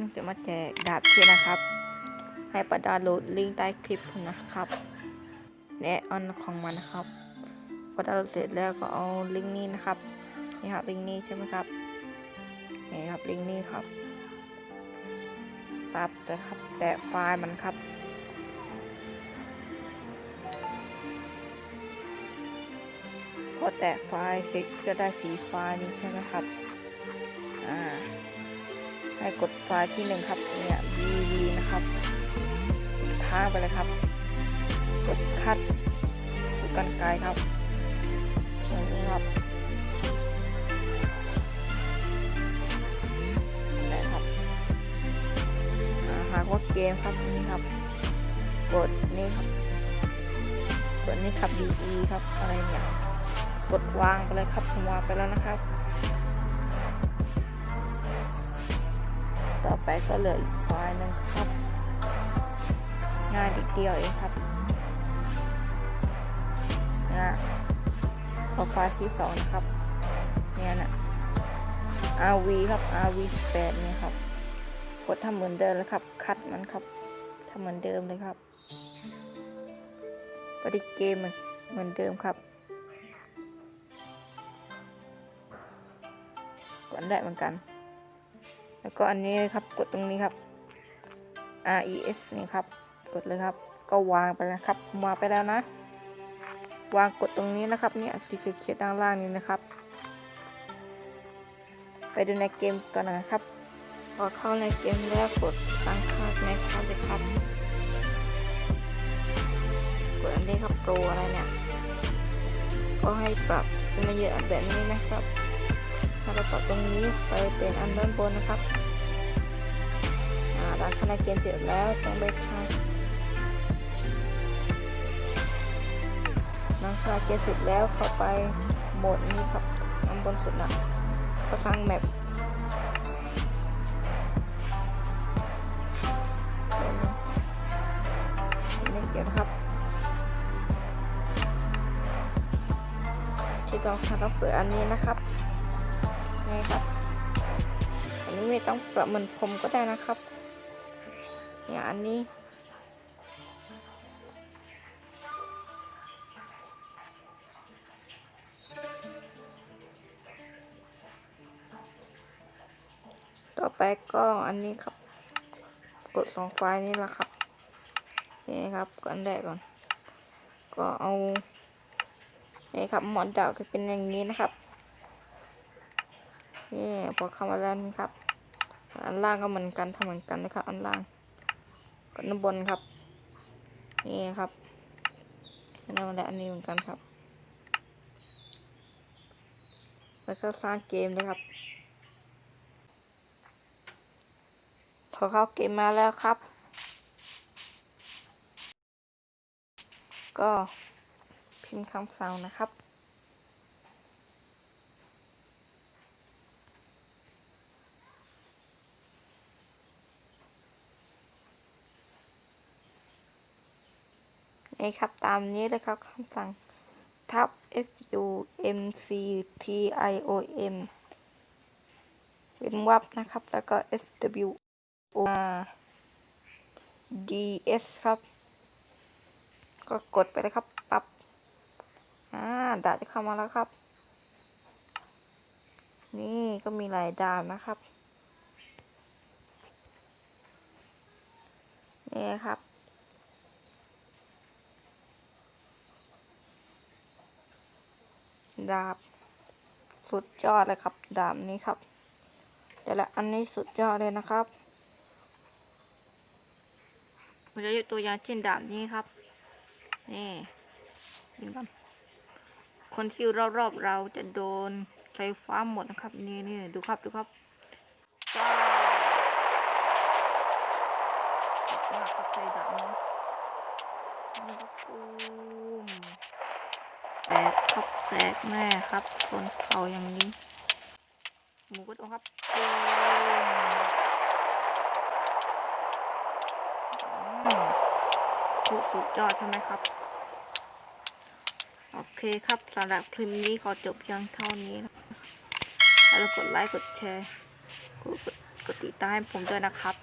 หัสเทียนะครับ ให้ประดาโหลดลิงก์ใต้คลิปนะครับแนะออนของมันนะครับพอดาวน์เสร็จแล้วก็เอาลิงก์นี้นะครับนี่ครับลิงก์นี้ใช่ไหมครับนี่ครับลิงก์นี้ครับปับเลยครับ แตะไฟล์มันครับพอแตะไฟล์เสร็จก็ได้สีไฟล์นี้ใช่ไหมครับ ให้กดไฟล์ที่หนึ่งครับเนี่ย vv นะครับค้างไปเลยครับ กดคัดดูกันไกลครับอย่างนี้ครับนะครับหากว่าเกมครับนี่ครับ กดนี่ครับ กดนี่ครับ de ครับอะไรเนี่ยกดวางไปเลยครับผมวางไปแล้วนะครับ ต่อไปก็เหลืออีกไฟล์หนึงครับงายนิดเดียวเองครับนะเอาไฟล์ที่สองนะครับ เนี่ยนะ rv ครับ rv 8เนี่ยครับ กดทำเหมือนเดิมเลยครับ คัดมันครับทำเหมือนเดิมเลยครับปฏิเกมเหมือนเดิมครับกดได้เหมือนกัน แล้วก็อันนี้ครับกดตรงนี้ครับ res นี่ครับ กดเลยครับ ก็วางไปนะครับมวางไปแล้วนะ วางกดตรงนี้นะครับเนี่ยสีเขียวด้านล่างนี้นะครับ ไปดูในเกมก่อนนะครับพอเข้าในเกมแล้วกดตั้งค่าในค่าเลยครับกดอันนี้ครับโปรอะไรเนี่ย ก็ให้ปรับเป็นมาเยอะแบบนี้นะครับ ถ้าเราปรับตรงนี้ไปเป็นอันด้านบนนะครับอ่าหลังจากเกมเสร็จแล้วต้องไปค่ะหลังจากเกมเสร็จแล้วเข้าไปโหมดนี้ครับอันบนสุดนะก็สร้างแมปไม่เกี่ยวนะครับที่ต้องทำต้องเปิดอันนี้นะครับ นี่ครับอันนี้ไม่ต้องประเหมือนผมก็ได้นะครับ เนี่ยอันนี้ ต่อไปก็อันนี้ครับ กดสองไฟล์นี้แหละครับ นี่ครับกดอันแรกก่อน ก็เอา นี่ครับหมอนดาวก็เป็นอย่างนี้นะครับ นี่พอเข้ามาแล้วนี่ครับ อันล่างก็เหมือนกันทำเหมือนกันนะครับ อันล่างกับอันบนครับ นี่ครับอันนั้นและอันนี้เหมือนกันครับ แล้วก็สร้างเกมเลยครับพอเข้าเกมมาแล้วครับ ก็พิมพ์คำสั่งนะครับ นี่ครับตามนี้เลยครับคำสั่งทับ f u m c t i o m เป็นวับนะครับ แล้วก็ s w o r d s ครับ ก็กดไปเลยครับ ปับอ่าด่าบที่เข้ามาแล้วครับ นี่ก็มีหลายดาบนะครับ นี่ครับ ดาบ สุดยอดเลยครับ ดาบนี้ครับ แต่ละอันนี้สุดยอดเลยนะครับผมจะยกตัวอย่างเช่นดาบนี้ครับ นี่นี่ครับคนที่อยู่รอบๆเราจะโดนไฟฟ้าหมดนะครับ นี่นี่ดูครับดูครับจ้าว่าเข้าใจดาบนี้นี่ก็ปูม แตกครับแตกแน่ครับชนเข่าอย่างนี้ หมูก็ต้องครับตูมอืมสุดยอดใช่ไหมครับ โอเคครับสำหรับคลิปนี้ขอจบเพียงเท่านี้นะแล้วกดไลค์กดแชร์ กดกดติดตามให้ผมด้วยนะครับ